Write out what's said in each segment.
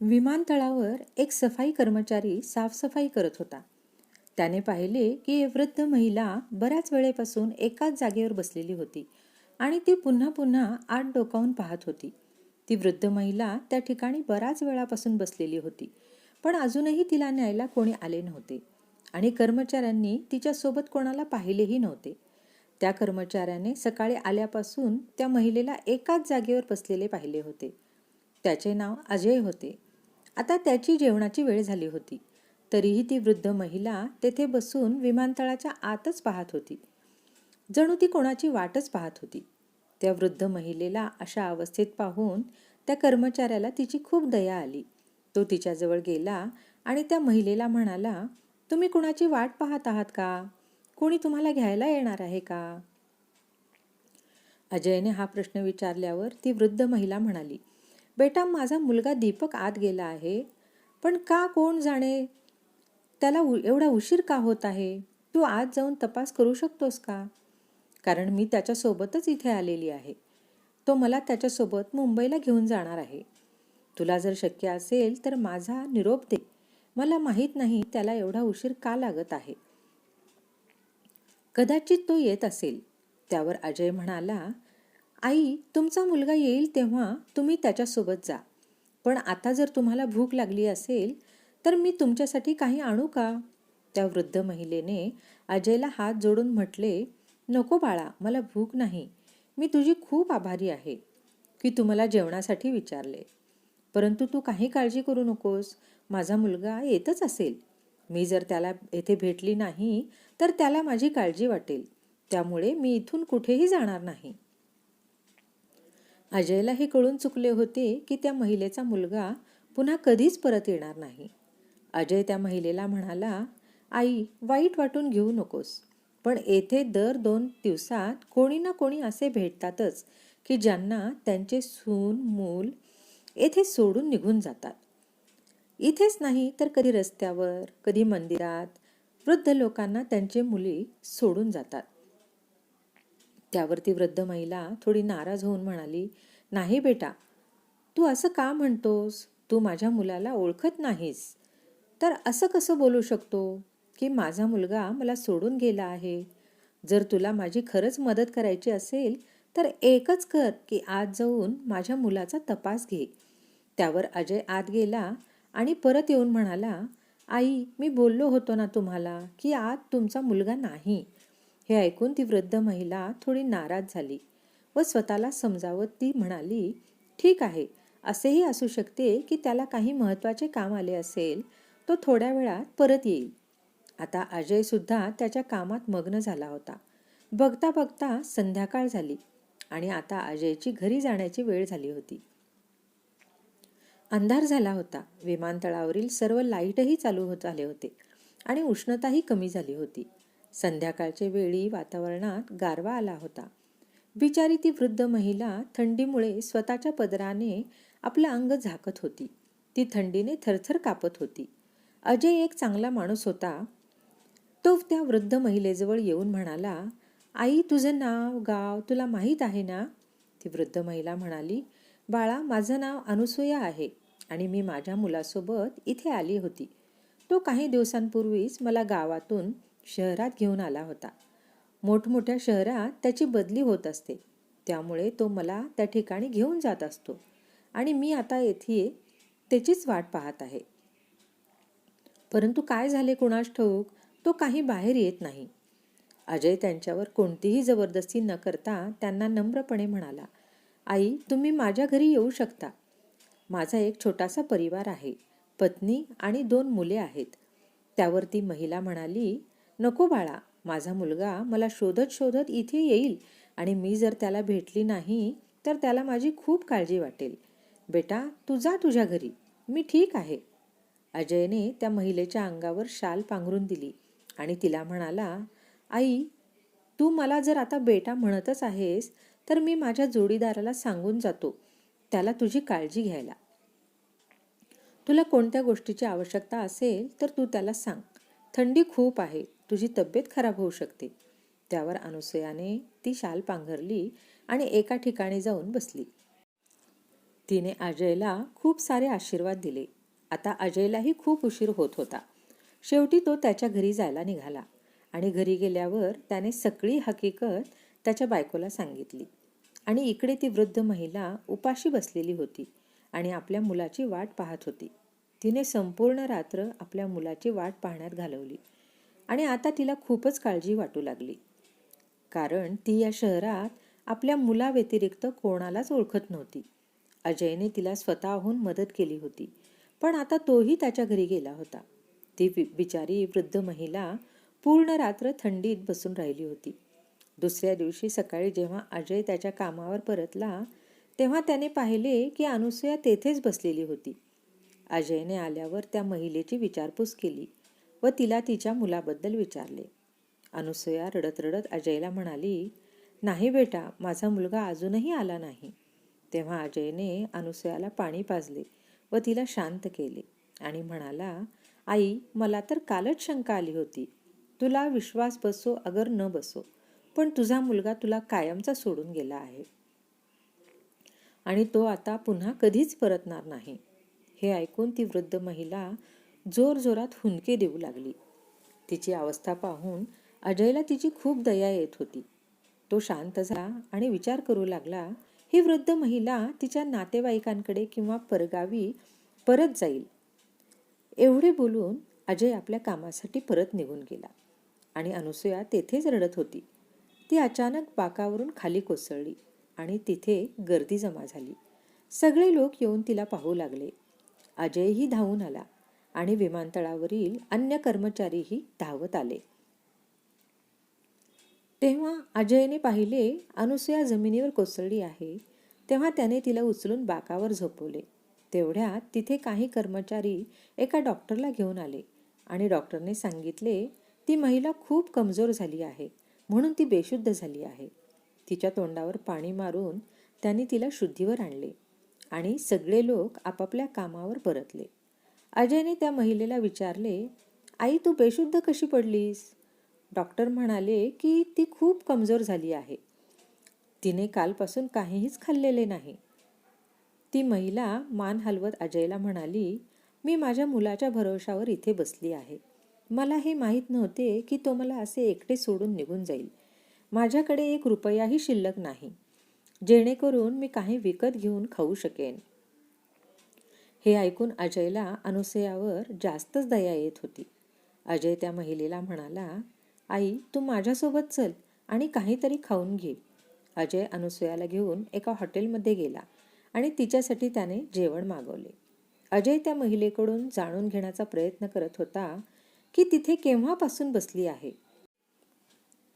विमानतळावर एक सफाई कर्मचारी साफसफाई करत होता. त्याने पाहिले की वृद्ध महिला बऱ्याच वेळेपासून एकाच जागेवर बसलेली होती आणि ती पुन्हा पुन्हा आत डोकावून पाहत होती. ती वृद्ध महिला त्या ठिकाणी बऱ्याच वेळापासून बसलेली होती पण अजूनही तिला न्यायला कोणी आले नव्हते आणि कर्मचाऱ्यांनी तिच्यासोबत कोणाला पाहिलेही नव्हते. त्या कर्मचाऱ्याने सकाळी आल्यापासून त्या महिलेला एकाच जागेवर बसलेले पाहिले होते. त्याचे नाव अजय होते. आता त्याची जेवणाची वेळ झाली होती. तरीही ती वृद्ध महिला तेथे बसून विमानतळाच्या आतच पाहत होती. जणू ती कोणाची वाटच पाहत होती. त्या वृद्ध महिलेला अशा अवस्थेत पाहून त्या कर्मचाऱ्याला तिची खूप दया आली. तो तिच्याजवळ गेला आणि त्या महिलेला म्हणाला तुम्ही कुणाची वाट पाहत आहात का? कोणी तुम्हाला घ्यायला येणार आहे का? अजयने हा प्रश्न विचारल्यावर ती वृद्ध महिला म्हणाली बेटा माझा मुलगा दीपक आत गेला आहे पण का कोण जाणे? त्याला उ एवढा उशीर का होत आहे? तू आत जाऊन तपास करू शकतोस का? कारण मी त्याच्यासोबतच इथे आलेली आहे. तो मला त्याच्यासोबत मुंबईला घेऊन जाणार आहे. तुला जर शक्य असेल तर माझा निरोप दे. मला माहीत नाही त्याला एवढा उशीर का लागत आहे. कदाचित तो येत असेल. त्यावर अजय म्हणाला आई तुमचा मुलगा येईल तेव्हा तुम्ही त्याच्यासोबत जा. पण आता जर तुम्हाला भूक लागली असेल तर मी तुमच्यासाठी काही आणू का? त्या वृद्ध महिलेने अजयला हात जोडून म्हटले नको बाळा मला भूक नाही. मी तुझी खूप आभारी आहे की तुम्हाला जेवणासाठी विचारले. परंतु तू काही काळजी करू नकोस. माझा मुलगा येतच असेल. मी जर त्याला येथे भेटली नाही तर त्याला माझी काळजी वाटेल. त्यामुळे मी इथून कुठेही जाणार नाही. अजयला हे कळून चुकले होते की त्या महिलेचा मुलगा पुन्हा कधीच परत येणार नाही. अजय त्या महिलेला म्हणाला आई वाईट वाटून घेऊ नकोस पण येथे दर दोन दिवसात कोणी ना कोणी असे भेटतातच की ज्यांना त्यांचे सून मूल येथे सोडून निघून जातात. इथेच नाही तर कधी रस्त्यावर कधी मंदिरात वृद्ध लोकांना त्यांचे मुली सोडून जातात. त्यावरती वृद्ध महिला थोडी नाराज होऊन म्हणाली नाही बेटा तू असं का म्हणतोस? तू माझ्या मुलाला ओळखत नाहीस. तर असं कसं बोलू शकतो की माझा मुलगा मला सोडून गेला आहे? जर तुला माझी खरंच मदत करायची असेल तर एकच कर की आज जाऊन माझ्या मुलाचा तपास घे. त्यावर अजय आत गेला आणि परत येऊन म्हणाला आई मी बोललो होतो ना तुम्हाला की आज तुमचा मुलगा नाही. हे ऐकून ती वृद्ध महिला थोडी नाराज झाली व स्वतःला समजावत ती म्हणाली ठीक आहे असेही असू शकते की त्याला काही महत्त्वाचे काम आले असेल तो थोड्या वेळात परत येईल. आता अजयसुद्धा त्याच्या कामात मग्न झाला होता. बघता बघता संध्याकाळ झाली आणि आता अजयची घरी जाण्याची वेळ झाली होती. अंधार झाला होता. विमानतळावरील सर्व लाईटही चालू होत आले होते आणि उष्णताही कमी झाली होती. संध्याकाळच्या वेळी वातावरणात गारवा आला होता. बिचारी ती वृद्ध महिला थंडीमुळे स्वतःच्या पदराने आपलं अंग झाकत होती. ती थंडीने थरथर कापत होती. अजय एक चांगला माणूस होता. तो त्या वृद्ध महिलेजवळ येऊन म्हणाला आई तुझं नाव गाव तुला माहीत आहे ना? ती वृद्ध महिला म्हणाली बाळा माझं नाव अनुसूया आहे आणि मी माझ्या मुलासोबत इथे आली होती. तो काही दिवसांपूर्वीच मला गावातून शहरात घेऊन आला होता. मोठमोठ्या शहरात त्याची बदली होत असते. त्यामुळे तो मला त्या ठिकाणी घेऊन जात असतो आणि मी आता येथे त्याचीच वाट पाहत आहे. परंतु काय झाले कुणास ठाऊक तो काही बाहेर येत नाही. अजय त्यांच्यावर कोणतीही जबरदस्ती न करता त्यांना नम्रपणे म्हणाला आई तुम्ही माझ्या घरी येऊ शकता. माझा एक छोटासा परिवार आहे. पत्नी आणि दोन मुले आहेत. त्यावर ती महिला म्हणाली नको बाळा माझा मुलगा मला शोधत शोधत इथे येईल आणि मी जर त्याला भेटली नाही तर त्याला माझी खूप काळजी वाटेल. बेटा तू जा तुझ्या घरी मी ठीक आहे. अजयने त्या महिलेच्या अंगावर शाल पांघरून दिली आणि तिला म्हणाला आई तू मला जर आता बेटा म्हणतच आहेस तर मी माझ्या जोडीदाराला सांगून जातो त्याला तुझी काळजी घ्यायला. तुला कोणत्या गोष्टीची आवश्यकता असेल तर तू त्याला सांग. थंडी खूप आहे तुझी तब्येत खराब होऊ शकते. त्यावर अनुसयाने ती शाल पांघरली आणि एका ठिकाणी जाऊन बसली. तिने अजयला खूप सारे आशीर्वाद दिले. आता अजयलाही खूप उशीर होत होता. शेवटी तो त्याच्या घरी जायला निघाला आणि घरी गेल्यावर त्याने सगळी हकीकत त्याच्या बायकोला सांगितली. आणि इकडे ती वृद्ध महिला उपाशी बसलेली होती आणि आपल्या मुलाची वाट पाहत होती. तिने संपूर्ण रात्र आपल्या मुलाची वाट पाहण्यात घालवली. आणि आता तिला खूपच काळजी वाटू लागली. कारण ती या शहरात आपल्या मुलाव्यतिरिक्त कोणालाच ओळखत नव्हती. अजयने तिला स्वतःहून मदत केली होती पण आता तोही त्याच्या घरी गेला होता. ती बिचारी वृद्ध महिला पूर्ण रात्र थंडीत बसून राहिली होती. दुसऱ्या दिवशी सकाळी जेव्हा अजय त्याच्या कामावर परतला तेव्हा त्याने पाहिले की अनुसया तेथेच बसलेली होती. अजयने आल्यावर त्या महिलेची विचारपूस केली. व तिला तिच्या मुलाबद्दल विचारले. अनुसया रडत रडत अजयला म्हणाली नाही बेटा माझा मुलगा अजूनही आला नाही. तेव्हा अजयने अनुसयाला पाणी पाजले व तिला शांत केले आणि म्हणाला आई मला तर कालच शंका आली होती. तुला विश्वास बसो अगर न बसो पण तुझा मुलगा तुला कायमचा सोडून गेला आहे. आणि तो आता पुन्हा कधीच परतणार नाही. हे ऐकून ती वृद्ध महिला जोरजोरात हुंदके देऊ लागली. तिची अवस्था पाहून अजयला तिची खूप दया येत होती. तो शांत झाला आणि विचार करू लागला ही वृद्ध महिला तिच्या नातेवाईकांकडे किंवा परगावी परत जाईल. एवढे बोलून अजय आपल्या कामासाठी परत निघून गेला आणि अनुसया तेथेच रडत होती. ती अचानक बाकावरून खाली कोसळली आणि तिथे गर्दी जमा झाली. सगळे लोक येऊन तिला पाहू लागले. अजयही धावून आला. आणि विमानतळावरील अन्य कर्मचारीही धावत आले. तेव्हा अजयने पाहिले अनुसया जमिनीवर कोसळली आहे तेव्हा त्याने तिला उचलून बाकावर झोपवले. तेवढ्यात तिथे काही कर्मचारी एका डॉक्टरला घेऊन आले आणि डॉक्टरने सांगितले ती महिला खूप कमजोर झाली आहे म्हणून ती बेशुद्ध झाली आहे. तिच्या तोंडावर पाणी मारून त्यांनी तिला शुद्धीवर आणले आणि सगळे लोक आपापल्या कामावर परतले. अजयने त्या महिलेला विचारले आई तू बेशुद्ध कशी पडलीस? डॉक्टर म्हणाले की ती खूप कमजोर झाली आहे. तिने कालपासून काहीहीच खाल्लेले नाही. ती महिला मान हलवत अजयला म्हणाली मी माझ्या मुलाच्या भरोशावर इथे बसली आहे. मला हे माहीत नव्हते की तो मला असे एकटे सोडून निघून जाईल. माझ्याकडे एक रुपयाही शिल्लक नाही. जेणेकरून मी काही विकत घेऊन खाऊ शकेन. हे ऐकून अजयला अनुसयावर जास्तच दया येत होती. अजय त्या महिलेला म्हणाला आई तू माझ्यासोबत चल आणि काहीतरी खाऊन घे. अजय अनुसयाला घेऊन एका हॉटेलमध्ये गेला आणि तिच्यासाठी त्याने जेवण मागवले. अजय त्या महिलेकडून जाणून घेण्याचा प्रयत्न करत होता की तिथे केव्हापासून बसली आहे.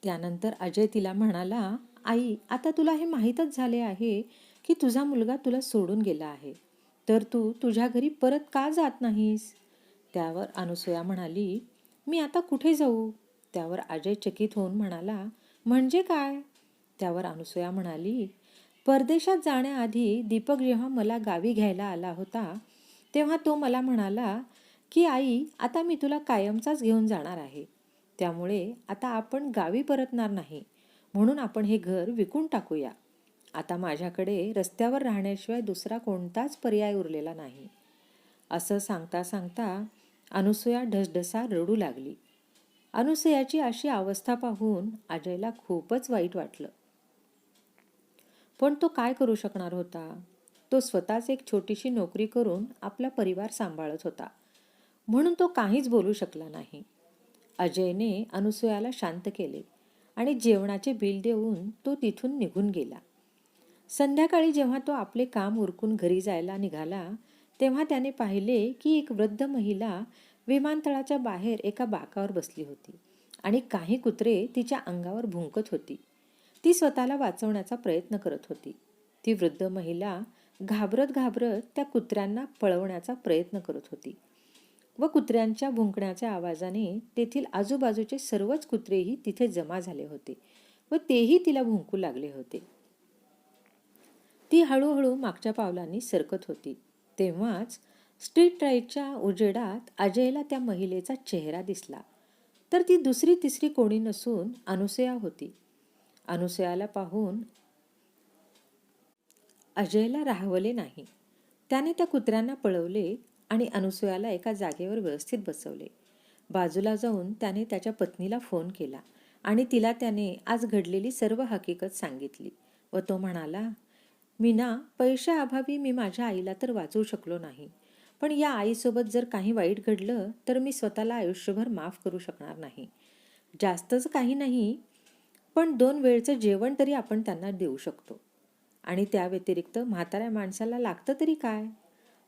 त्यानंतर अजय तिला म्हणाला आई आता तुला हे माहीतच झाले आहे की तुझा मुलगा तुला सोडून गेला आहे. तर तू तुझ्या घरी परत का जात नाहीस? त्यावर अनुसया म्हणाली मी आता कुठे जाऊ? त्यावर अजय चकित होऊन म्हणाला म्हणजे काय? त्यावर अनुसया म्हणाली परदेशात जाण्याआधी दीपक जेव्हा मला गावी घ्यायला आला होता. तेव्हा तो मला म्हणाला की आई आता मी तुला कायमचाच घेऊन जाणार आहे. त्यामुळे आता आपण गावी परतणार नाही. म्हणून आपण हे घर विकून टाकूया. आता माझ्याकडे रस्त्यावर राहण्याशिवाय दुसरा कोणताच पर्याय उरलेला नाही. असं सांगता सांगता अनुसया ढसढसा रडू लागली. अनुसयाची अशी अवस्था पाहून अजयला खूपच वाईट वाटलं. पण तो काय करू शकणार होता? तो स्वतःच एक छोटीशी नोकरी करून आपला परिवार सांभाळत होता. म्हणून तो काहीच बोलू शकला नाही. अजयने अनुसयाला शांत केले आणि जेवणाचे बिल देऊन तो तिथून निघून गेला. संध्याकाळी जेव्हा तो आपले काम उरकून घरी जायला निघाला तेव्हा त्याने पाहिले की एक वृद्ध महिला विमानतळाच्या बाहेर एका बाकावर बसली होती आणि काही कुत्रे तिच्या अंगावर भुंकत होती. ती स्वतःला वाचवण्याचा प्रयत्न करत होती. ती वृद्ध महिला घाबरत घाबरत त्या कुत्र्यांना पळवण्याचा प्रयत्न करत होती व कुत्र्यांच्या भुंकण्याच्या आवाजाने तेथील आजूबाजूचे सर्वच कुत्रेही तिथे जमा झाले होते व तेही तिला भुंकू लागले होते. ती हळूहळू मागच्या पावलांनी सरकत होती. तेव्हाच स्ट्रीट राईटच्या उजेडात अजयला त्या महिलेचा चेहरा दिसला. तर ती दुसरी तिसरी कोणी नसून अनुसया होती. अनुसयाला पाहून अजयला राहवले नाही. त्याने त्या कुत्र्यांना पळवले आणि अनुसयाला एका जागेवर व्यवस्थित बसवले. बाजूला जाऊन त्याने त्याच्या पत्नीला फोन केला आणि तिला त्याने आज घडलेली सर्व हकीकत सांगितली व तो म्हणाला मी ना पैशाअभावी मी माझ्या आईला तर वाचवू शकलो नाही. पण या आईसोबत जर काही वाईट घडलं तर मी स्वतःला आयुष्यभर माफ करू शकणार नाही. जास्तच काही नाही पण दोन वेळचं जेवण तरी आपण त्यांना देऊ शकतो. आणि त्या व्यतिरिक्त म्हाताऱ्या माणसाला लागतं तरी काय?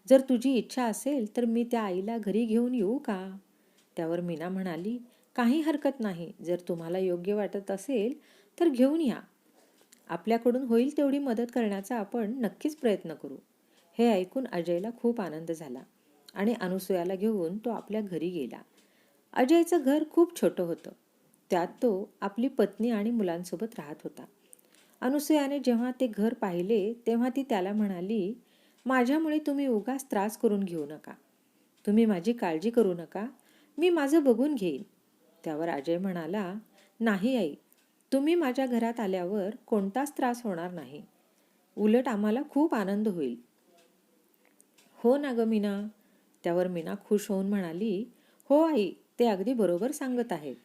जर तुझी इच्छा असेल तर मी त्या आईला घरी घेऊन येऊ का? त्यावर मीना म्हणाली काही हरकत नाही. जर तुम्हाला योग्य वाटत असेल तर घेऊन या. आपल्याकडून होईल तेवढी मदत करण्याचा आपण नक्कीच प्रयत्न करू. हे ऐकून अजयला खूप आनंद झाला आणि अनुसूयाला घेऊन तो आपल्या घरी गेला. अजयचं घर खूप छोटं होतं. त्यात तो आपली पत्नी आणि मुलांसोबत राहत होता. अनुसूयाने जेव्हा ते घर पाहिले तेव्हा ती त्याला म्हणाली माझ्यामुळे तुम्ही उगाच त्रास करून घेऊ नका. तुम्ही माझी काळजी करू नका. मी माझं बघून घेईन. त्यावर अजय म्हणाला नाही आई तुम्ही माझ्या घरात आल्यावर कोणताच त्रास होणार नाही. उलट आम्हाला खूप आनंद होईल. हो ना ग मीना. त्यावर मीना खुश होऊन म्हणाली हो आई ते अगदी बरोबर सांगत आहेत.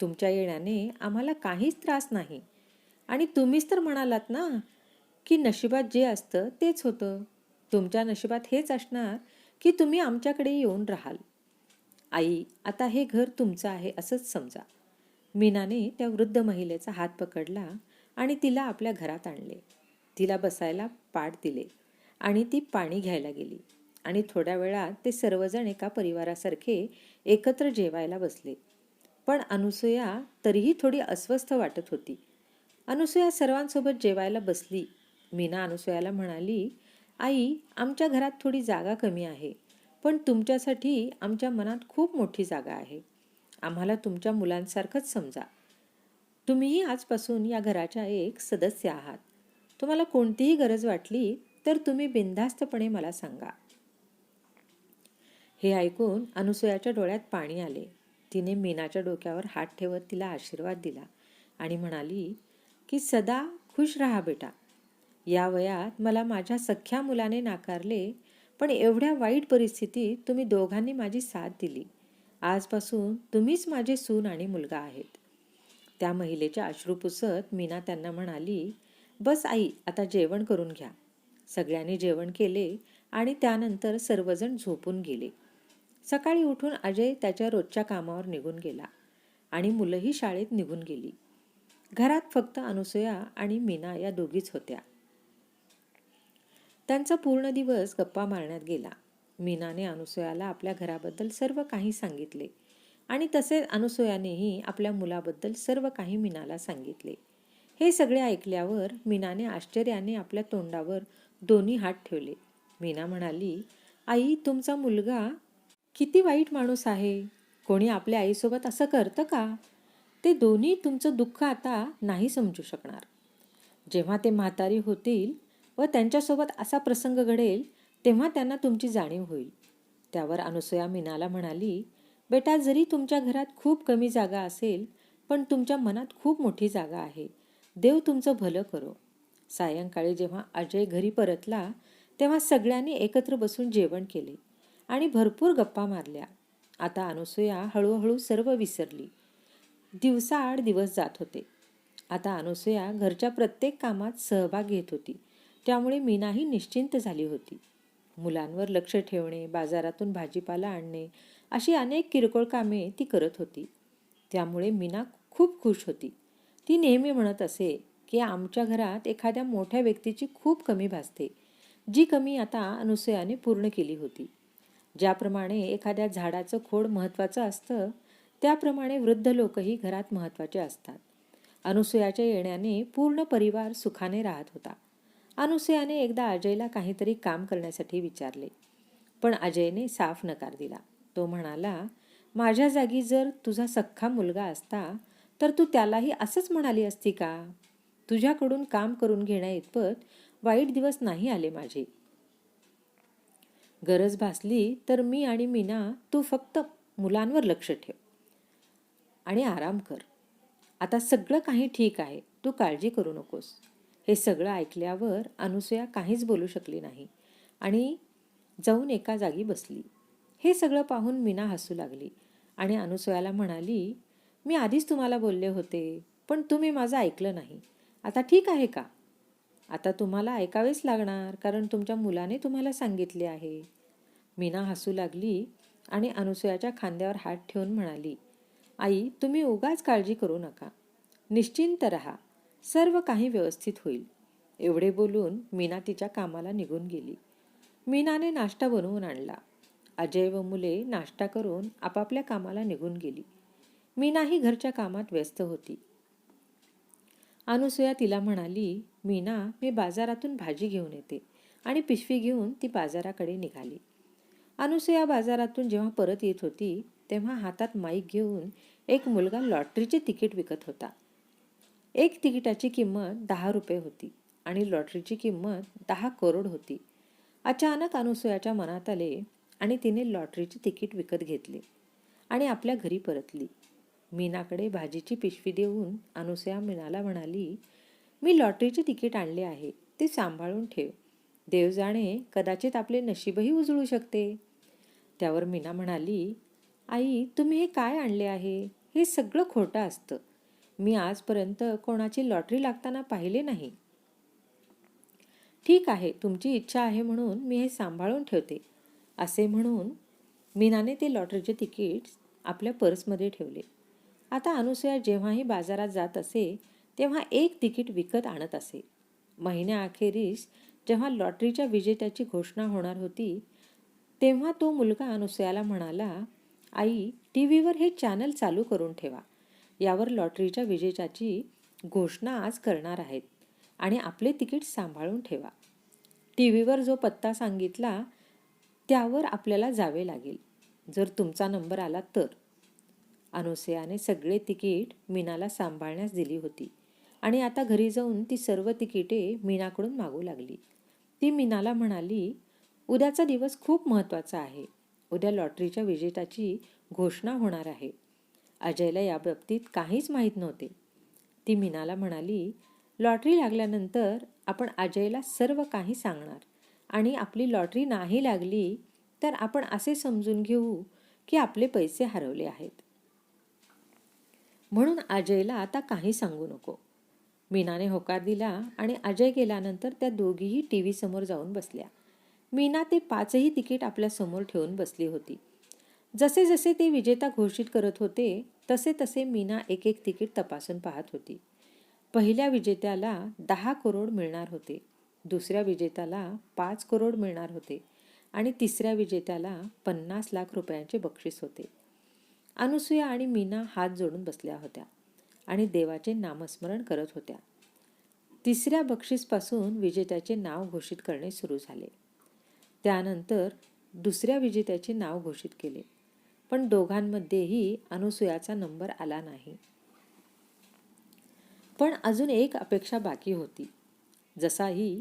तुमच्या येण्याने आम्हाला काहीच त्रास नाही. आणि तुम्हीच तर म्हणालात ना की नशिबात जे असतं तेच होतं. तुमच्या नशिबात हेच असणार की तुम्ही आमच्याकडे येऊन राहाल. आई आता हे घर तुमचं आहे असंच समजा. मीनाने त्या वृद्ध महिलेचा हात पकडला आणि तिला आपल्या घरात आणले. तिला बसायला पाठ दिले आणि ती पाणी घ्यायला गेली आणि थोड्या वेळात ते सर्वजण एका परिवारासारखे एकत्र जेवायला बसले. पण अनुसया तरीही थोडी अस्वस्थ वाटत होती. अनुसया सर्वांसोबत जेवायला बसली. मीना अनुसयाला म्हणाली आई आमच्या घरात थोडी जागा कमी आहे पण तुमच्यासाठी आमच्या मनात खूप मोठी जागा आहे. आम्हाला तुमच्या मुलांसारखंच समजा. तुम्हीही आजपासून या घराच्या एक सदस्य आहात. तुम्हाला कोणतीही गरज वाटली तर तुम्ही बिनधास्तपणे मला सांगा. हे ऐकून अनुसयाच्या डोळ्यात पाणी आले. तिने मीनाच्या डोक्यावर हात ठेवत तिला आशीर्वाद दिला आणि म्हणाली की सदा खुश राहा बेटा. या वयात मला माझ्या सख्या मुलाने नाकारले पण एवढ्या वाईट परिस्थितीत तुम्ही दोघांनी माझी साथ दिली. आजपासून तुम्हीच माझे सून आणि मुलगा आहेत. त्या महिलेच्या अश्रू पुसत मीना त्यांना म्हणाली बस आई आता जेवण करून घ्या. सगळ्यांनी जेवण केले आणि त्यानंतर सर्वजण झोपून गेले. सकाळी उठून अजय त्याच्या रोजच्या कामावर निघून गेला आणि मुलंही शाळेत निघून गेली. घरात फक्त अनुसया आणि मीना या दोघीच होत्या. त्यांचा पूर्ण दिवस गप्पा मारण्यात गेला. मीनाने अनुसयाला आपल्या घराबद्दल सर्व काही सांगितले. आणि तसेच अनुसयानेही आपल्या मुलाबद्दल सर्व काही मीनाला सांगितले. हे सगळे ऐकल्यावर मीनाने आश्चर्याने आपल्या तोंडावर दोन्ही हात ठेवले. मीना म्हणाली आई तुमचा मुलगा किती वाईट माणूस आहे. कोणी आपल्या आईसोबत असं करतं का? ते दोन्ही तुमचं दुःख आता नाही समजू शकणार. जेव्हा ते म्हातारी होतील व त्यांच्यासोबत असा प्रसंग घडेल तेव्हा त्यांना तुमची जाणीव होईल. त्यावर अनुसया मीनाला म्हणाली बेटा जरी तुमच्या घरात खूप कमी जागा असेल पण तुमच्या मनात खूप मोठी जागा आहे. देव तुमचं भलं करो. सायंकाळी जेव्हा अजय घरी परतला तेव्हा सगळ्यांनी एकत्र बसून जेवण केले आणि भरपूर गप्पा मारल्या. आता अनुसया हळूहळू सर्व विसरली. दिवसाआड दिवस जात होते. आता अनुसया घरच्या प्रत्येक कामात सहभाग घेत होती. त्यामुळे मीनाही निश्चिंत झाली होती. मुलांवर लक्ष ठेवणे बाजारातून भाजीपाला आणणे अशी अनेक किरकोळ कामे ती करत होती. त्यामुळे मीना खूप खुश होती. ती नेहमी म्हणत असे की आमच्या घरात एखाद्या मोठ्या व्यक्तीची खूप कमी भासते जी कमी आता अनुसयाने पूर्ण केली होती. ज्याप्रमाणे एखाद्या झाडाचं खोड महत्त्वाचं असतं त्याप्रमाणे वृद्ध लोकही घरात महत्त्वाचे असतात. अनुसयाच्या येण्याने पूर्ण परिवार सुखाने राहत होता. अनुसयाने एकदा अजयला काहीतरी काम करण्यासाठी विचारले. पण अजयने साफ नकार दिला. तो म्हणाला माझ्या जागी जर तुझा सख्खा मुलगा असता तर तू त्यालाही असंच म्हणाली असती का? तुझ्याकडून काम करून घेण्या इतपत वाईट दिवस नाही आले माझे. गरज भासली तर मी आणि मीना तू फक्त मुलांवर लक्ष ठेव आणि आराम कर. आता सगळं काही ठीक आहे. तू काळजी करू नकोस. हे सगळं ऐकल्यावर अनुसया काहीच बोलू शकली नाही आणि जाऊन एका जागी बसली. हे सगळं पाहून मीना हसू लागली आणि अनुसयाला म्हणाली मी आधीच तुम्हाला बोलले होते पण तुम्ही माझं ऐकलं नाही. आता ठीक आहे का? आता तुम्हाला ऐकावेच लागणार कारण तुमच्या मुलाने तुम्हाला सांगितले आहे. मीना हसू लागली आणि अनुसयाच्या खांद्यावर हात ठेवून म्हणाली आई तुम्ही उगाच काळजी करू नका. निश्चिंत रहा. सर्व काही व्यवस्थित होईल. एवढे बोलून मीना तिच्या कामाला निघून गेली. मीनाने नाश्ता बनवून आणला. अजय व मुले नाश्ता करून आपापल्या कामाला निघून गेली. मीनाही घरच्या कामात व्यस्त होती. अनुसया तिला म्हणाली मीना मी बाजारातून भाजी घेऊन येते. आणि पिशवी घेऊन ती बाजाराकडे निघाली. अनुसया बाजारातून जेव्हा परत येत होती तेव्हा हातात माईक घेऊन एक मुलगा लॉटरीचे तिकीट विकत होता. एक तिकिटाची किंमत दहा रुपये होती आणि लॉटरीची किंमत दहा करोड होती. अचानक अनुसयाच्या मनात आले आणि तिने लॉटरीचे तिकीट विकत घेतले आणि आपल्या घरी परतली. मीनाकडे भाजीची पिशवी देऊन अनुसया मीनाला म्हणाली मी लॉटरीचे तिकीट आणले आहे ते सांभाळून ठेव. देव जाणे कदाचित आपले नशीबही उजळू शकते. त्यावर मीना म्हणाली आई तुम्ही हे काय आणले आहे? हे सगळं खोटं असतं. मी आजपर्यंत कोणाची लॉटरी लागताना पाहिले नाही. ठीक आहे तुमची इच्छा आहे म्हणून मी हे सांभाळून ठेवते असे म्हणून मीनाने ते लॉटरीचे तिकीट आपल्या पर्समध्ये ठेवले. आता अनुसया जेव्हाही बाजारात जात असे तेव्हा एक तिकीट विकत आणत असे. महिन्याअखेरीस जेव्हा लॉटरीच्या विजेत्याची घोषणा होणार होती तेव्हा तो मुलगा अनुसयाला म्हणाला आई टी व्हीवर हे चॅनल चालू करून ठेवा. यावर लॉटरीच्या विजेच्याची घोषणा आज करणार आहेत. आणि आपले तिकीट सांभाळून ठेवा. टी व्हीवर जो पत्ता सांगितला त्यावर आपल्याला जावे लागेल. जर तुमचा नंबर आला तर. अनुसयाने सगळे तिकीट मीनाला सांभाळण्यास दिली होती. आणि आता घरी जाऊन ती सर्व तिकिटे मीनाकडून मागू लागली. ती मीनाला म्हणाली उद्याचा दिवस खूप महत्त्वाचा आहे. उद्या लॉटरीच्या विजेत्याची घोषणा होणार आहे. अजयला या बाबतीत काहीच माहीत नव्हते. ती मीनाला म्हणाली लॉटरी लागल्यानंतर आपण अजयला सर्व काही सांगणार. आणि आपली लॉटरी नाही लागली तर आपण असे समजून घेऊ की आपले पैसे हरवले आहेत. म्हणून अजयला आता काही सांगू नको. मीनाने होकार दिला आणि अजय गेल्यानंतर त्या दोघीही टी व्ही समोर जाऊन बसल्या. मीना ते पाचही तिकीट आपल्यासमोर ठेवून बसली होती. जसे जसे ते विजेता घोषित करत होते तसे तसे मीना एक एक तिकीट तपासून पाहत होती. पहिल्या विजेत्याला दहा करोड मिळणार होते दुसऱ्या विजेत्याला पाच करोड मिळणार होते आणि तिसऱ्या विजेत्याला पन्नास लाख रुपयांचे बक्षीस होते. अनुसूया आणि मीना हात जोडून बसल्या होत्या आणि देवाचे नामस्मरण करत होत्या. तिसऱ्या बक्षीसपासून विजेत्याचे नाव घोषित करणे सुरू झाले. त्यानंतर दुसऱ्या विजेत्याचे नाव घोषित केले. पण दोघांमध्येही अनुसूयाचा नंबर आला नाही. पण अजून एक अपेक्षा बाकी होती. जसाही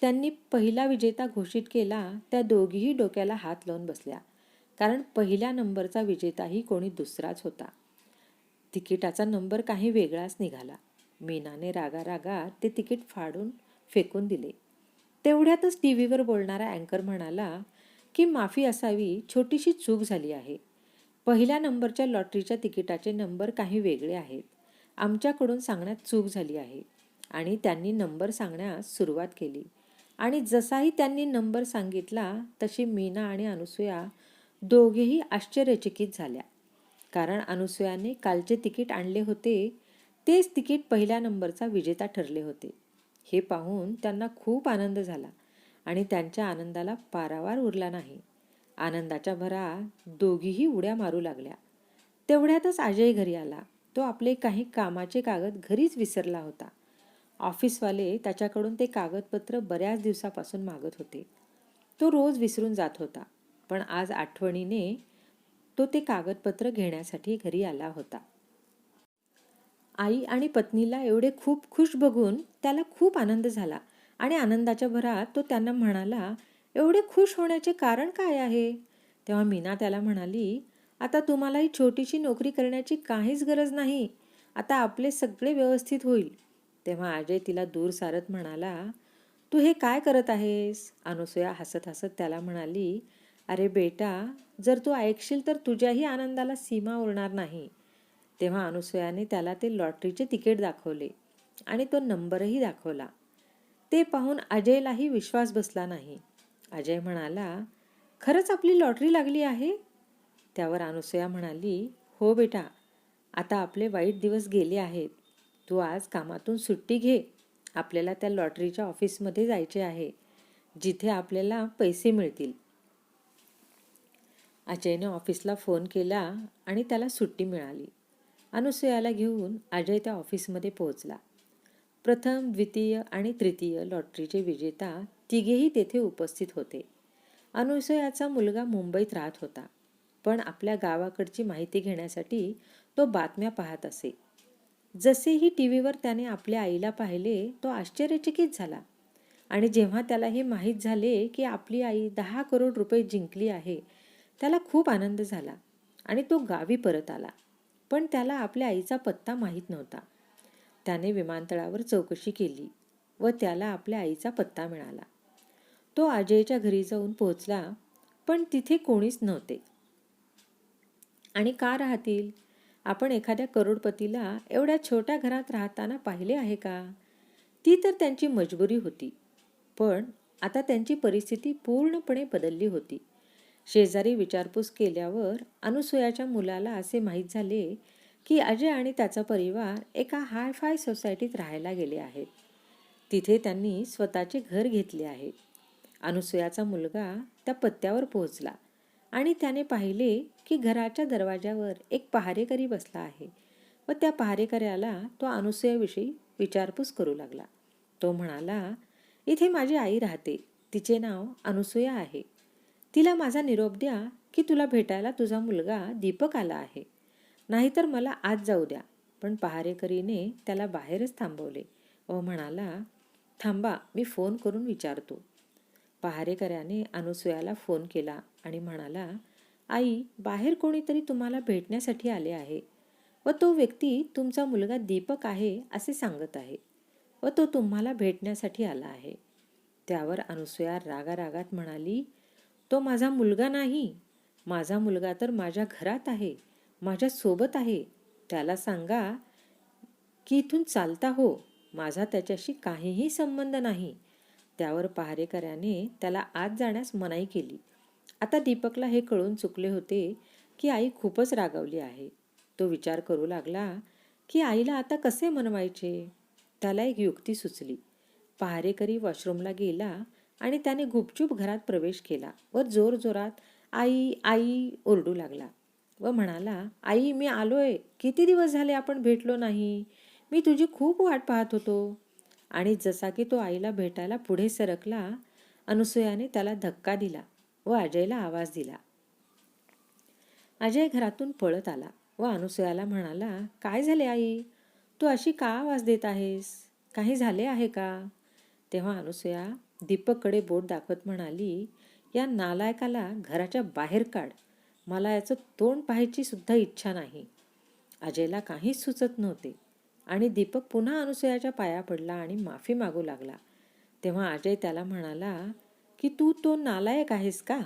त्यांनी पहिला विजेता घोषित केला त्या दोघीही डोक्याला हात लावून बसल्या. कारण पहिल्या नंबरचा विजेताही कोणी दुसराच होता. तिकिटाचा नंबर काही वेगळाच निघाला. मीनाने रागा रागा ते तिकीट फाडून फेकून दिले. तेवढ्यातच टी व्हीवर बोलणारा अँकर म्हणाला की माफी असावी छोटीशी चूक झाली आहे. पहिल्या नंबरच्या लॉटरीच्या तिकिटाचे नंबर काही वेगळे आहेत. आमच्याकडून सांगण्यात चूक झाली आहे आणि त्यांनी नंबर सांगण्यास सुरुवात केली. आणि जसाही त्यांनी नंबर सांगितला तशी मीना आणि अनुसूया दोघेही आश्चर्यचकित झाल्या. कारण अनुसूयाने कालचे तिकीट आणले होते तेच तिकीट पहिल्या नंबरचा विजेता ठरले होते. हे पाहून त्यांना खूप आनंद झाला आणि त्यांच्या आनंदाला पारावार उरला नाही. आनंदाच्या भरा दोघीही उड्या मारू लागल्या. तेवढ्यातच अजय घरी आला. तो आपले काही कामाचे कागद घरीच विसरला होता. ऑफिसवाले त्याच्याकडून ते कागदपत्र बऱ्याच दिवसापासून मागत होते. तो रोज विसरून जात होता पण आज आठवणीने तो ते कागदपत्र घेण्यासाठी घरी आला होता. आई आणि पत्नीला एवढे खूप खुश बघून त्याला खूप आनंद झाला आणि आनंदाच्या भरात तो त्यांना म्हणाला एवढे खुश होण्याचे कारण काय आहे? तेव्हा मीना त्याला म्हणाली आता तुम्हाला ही छोटीशी नोकरी करण्याची काहीच गरज नाही. आता आपले सगळे व्यवस्थित होईल. तेव्हा अजय तिला दूर सारत म्हणाला तू हे काय करत आहेस? अनुसया हसत हसत त्याला म्हणाली अरे बेटा जर तू ऐकशील तर तुझ्याही आनंदाला सीमा उरणार नाही. तेव्हा अनुसयाने त्याला ते लॉटरीचे तिकीट दाखवले आणि तो नंबरही दाखवला. ते पाहून अजयलाही विश्वास बसला नाही. अजय म्हणाला खरंच आपली लॉटरी लागली आहे? त्यावर अनुसया म्हणाली हो बेटा आता आपले वाईट दिवस गेले आहेत. तू आज कामातून सुट्टी घे. आपल्याला त्या लॉटरीच्या ऑफिसमध्ये जायचे आहे जिथे आपल्याला पैसे मिळतील. अजयने ऑफिसला फोन केला आणि त्याला सुट्टी मिळाली. अनुसयाला घेऊन अजय त्या ऑफिसमध्ये पोहोचला. प्रथम द्वितीय आणि तृतीय लॉटरीचे विजेता तिघेही तेथे उपस्थित होते. अनुसयाचा मुलगा मुंबईत राहत होता पण आपल्या गावाकडची माहिती घेण्यासाठी तो बातम्या पाहत असे. जसेही टी व्हीवर त्याने आपल्या आईला पाहिले तो आश्चर्यचकित झाला आणि जेव्हा त्याला हे माहीत झाले की आपली आई दहा करोड रुपये जिंकली आहे त्याला खूप आनंद झाला आणि तो गावी परत आला. पण त्याला आपल्या आईचा पत्ता माहीत नव्हता. त्याने विमानतळावर चौकशी केली व त्याला आपल्या आईचा पत्ता मिळाला. तो अजयच्या घरी जाऊन पोहोचला पण तिथे कोणीच नव्हते. आणि का राहतील? आपण एखाद्या करोडपतीला एवढ्या छोट्या घरात राहताना पाहिले आहे का? ती तर त्यांची मजबुरी होती पण आता त्यांची परिस्थिती पूर्णपणे बदलली होती. शेजारी विचारपूस केल्यावर अनुसयाच्या मुलाला असे माहीत झाले की अजय आणि त्याचा परिवार एका हायफाय सोसायटीत राहायला गेले आहेत. तिथे त्यांनी स्वतःचे घर घेतले आहे. अनुसयाचा मुलगा त्या पत्त्यावर पोहोचला आणि त्याने पाहिले की घराच्या दरवाजावर एक पहारेकरी बसला आहे व त्या पहारेकऱ्याला तो अनुसयाविषयी विचारपूस करू लागला. तो म्हणाला इथे माझी आई राहते. तिचे नाव अनुसया आहे. तिला माझा निरोप द्या की तुला भेटायला तुझा मुलगा दीपक आला आहे. नाहीतर मला आज जाऊ द्या. पण पहारेकरीने त्याला बाहेरच थांबवले व म्हणाला थांबा मी फोन करून विचारतो. पहारेकऱ्याने अनुसयाला फोन केला आणि म्हणाला आई बाहेर कोणीतरी तुम्हाला भेटण्यासाठी आले आहे व तो व्यक्ती तुमचा मुलगा दीपक आहे असे सांगत आहे व तो तुम्हाला भेटण्यासाठी आला आहे. त्यावर अनुसया रागारागात म्हणाली तो माझा मुलगा नाही. माझा मुलगा तर माझ्या घरात आहे माझ्या सोबत आहे. त्याला सांगा की इथून चालता हो. माझा त्याच्याशी काहीही संबंध नाही. त्यावर पहारेकऱ्याने त्याला आत जाण्यास मनाई केली. आता दीपकला हे कळून चुकले होते की आई खूपच रागावली आहे. तो विचार करू लागला की आईला आता कसे मनवायचे? त्याला एक युक्ती सुचली. पहारेकरी वॉशरूमला गेला आणि त्याने गुपचूप घरात प्रवेश केला व जोरजोरात आई आई ओरडू लागला व म्हणाला आई मी आलोय. किती दिवस झाले आपण भेटलो नाही? मी तुझी खूप वाट पाहत होतो. आणि जसा की तो आईला भेटायला पुढे सरकला अनुसयाने त्याला धक्का दिला व अजयला आवाज दिला. अजय घरातून पळत आला व अनुसयाला म्हणाला काय झाले आई? तू अशी का आवाज देत आहेस? काही झाले आहे का? तेव्हा अनुसया दीपककडे बोट दाखवत म्हणाली या नालायकाला घराच्या बाहेर काढ. मला याचं तोंड पाहायची सुद्धा इच्छा नाही. अजयला काहीच सुचत नव्हते. आणि दीपक पुन्हा अनुसयाच्या पाया पडला आणि माफी मागू लागला. तेव्हा अजय त्याला म्हणाला की तू तो नालायक आहेस का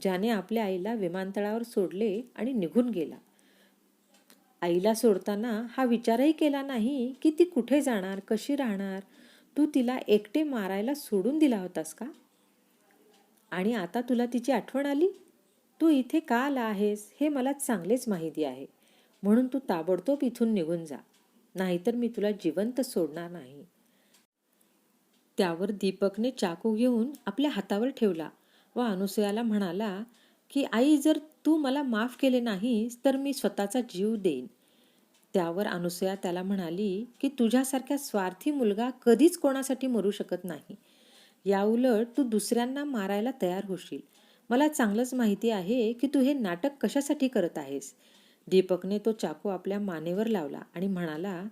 ज्याने आपल्या आईला विमानतळावर सोडले आणि निघून गेला? आईला सोडताना हा विचारही केला नाही की ती कुठे जाणार कशी राहणार? तू तिला एकटे मारायला सोडून दिला होतास का? आणि आता तुला तिची आठवण आली? तू इथे का आला आहेस हे मला चांगलेच माहिती आहे. म्हणून तू ताबडतोब इथून निघून जा. नाहीतर मी तुला जिवंत सोडणार नाही. त्यावर दीपकने चाकू घेऊन आपल्या हातावर ठेवला व अनुसयाला म्हणाला की आई जर तू मला माफ केले नाहीस तर मी स्वतःचा जीव देईन. त्यावर अनुसया त्याला म्हणाली की तुझ्यासारख्या स्वार्थी मुलगा कधीच कोणासाठी मरू शकत नाही. याउलट तू दुसऱ्यांना मारायला तयार होशील. मला चांगलंच माहिती आहे की तू हे नाटक कशासाठी करत आहेस. दीपकने तो चाकू आपल्या मानेवर लावला आणि म्हणाला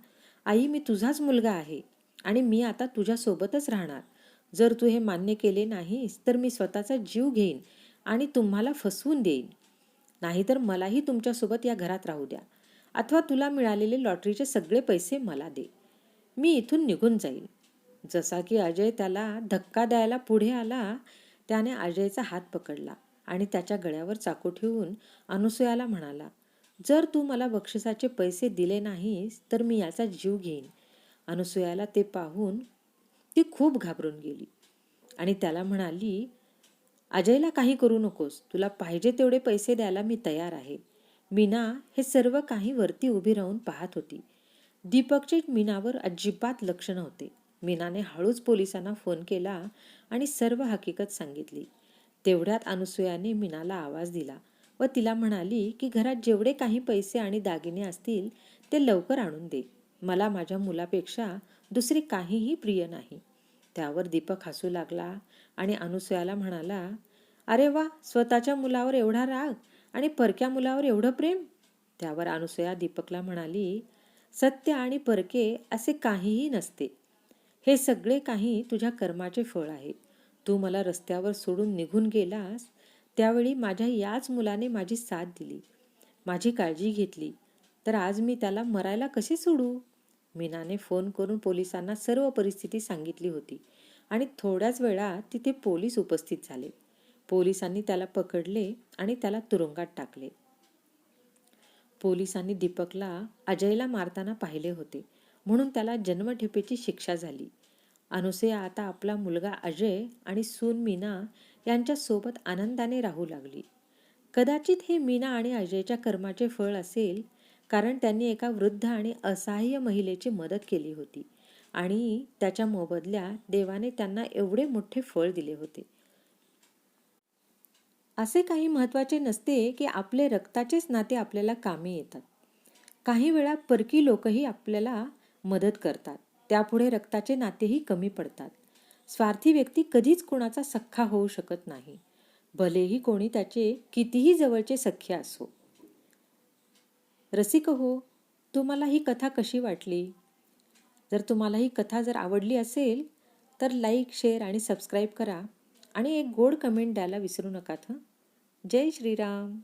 आई मी तुझाच मुलगा आहे आणि मी आता तुझ्यासोबतच राहणार. जर तू हे मान्य केले नाहीस तर मी स्वतःचा जीव घेईन आणि तुम्हाला फसवून देईन. नाहीतर मलाही तुमच्यासोबत या घरात राहू द्या. अथवा तुला मिळालेले लॉटरीचे सगळे पैसे मला दे. मी इथून निघून जाईल जसा की अजय त्याला धक्का द्यायला पुढे आला त्याने अजयचा हात पकडला आणि त्याच्या गळ्यावर चाकू ठेवून अनुसयाला म्हणाला जर तू मला बक्षिसाचे पैसे दिले नाहीस तर मी याचा जीव घेईन. अनुसुयाला ते पाहून ती खूप घाबरून गेली. आणि त्याला म्हणाली अजयला काही करू नकोस. तुला पाहिजे तेवढे पैसे द्यायला मी तयार आहे. मीना हे सर्व काही वरती उभी राहून पाहत होती. दीपकचे मीनावर अजिबात लक्ष नव्हते. मीनाने हळूच पोलिसांना फोन केला आणि सर्व हकीकत सांगितली. तेवढ्यात अनुसुयाने मीनाला आवाज दिला. व तिला म्हणाली की घरात जेवढे काही पैसे आणि दागिने असतील ते लवकर आणून दे. मला माझ्या मुलापेक्षा दुसरे काहीही प्रिय नाही. त्यावर दीपक हसू लागला आणि अनुसयाला म्हणाला अरे वा स्वतःच्या मुलावर एवढा राग आणि परक्या मुलावर एवढं प्रेम? त्यावर अनुसया दीपकला म्हणाली सत्य आणि परके असे काहीही नसते. हे सगळे काही तुझ्या कर्माचे फळ आहे. तू मला रस्त्यावर सोडून निघून गेलास त्यावेळी माझ्या याच मुलाने माझी साथ दिली. माझी काळजी घेतली. तर आज मी त्याला मरायला कसे सोडू? मीनाने फोन करून पोलिसांना सर्व परिस्थिती सांगितली होती आणि थोड्याच वेळात तिथे पोलीस उपस्थित झाले. पोलिसांनी त्याला पकडले आणि त्याला तुरुंगात टाकले. पोलिसांनी दीपकला अजयला मारताना पाहिले होते. म्हणून त्याला जन्मठेपेची शिक्षा झाली. अनुसया आता आपला मुलगा अजय आणि सून मीना यांच्यासोबत आनंदाने राहू लागली. कदाचित हे मीना आणि अजयच्या कर्माचे फळ असेल कारण त्यांनी एका वृद्ध आणि असहाय्य महिलेची मदत केली होती आणि त्याच्या मोबदल्या देवाने त्यांना एवढे मोठे फळ दिले होते. असे काही महत्त्वाचे नसते की आपले रक्ताचेच नाते आपल्याला कामी येतात. काही वेळा परकी लोकही आपल्याला मदत करतात. त्यापुढे रक्ताचे नातेही कमी पडतात. स्वार्थी व्यक्ती कधीच कोणाचा सख्खा होऊ शकत नाही. भलेही कोणी त्याचे कितीही जवळचे सख्खे असो. रसिक हो तुम्हाला ही कथा कशी वाटली? जर तुम्हाला ही कथा जर आवडली असेल तर लाईक शेअर आणि सबस्क्राईब करा आणि एक गोड कमेंट द्यायला विसरू नका हं? जय श्रीराम.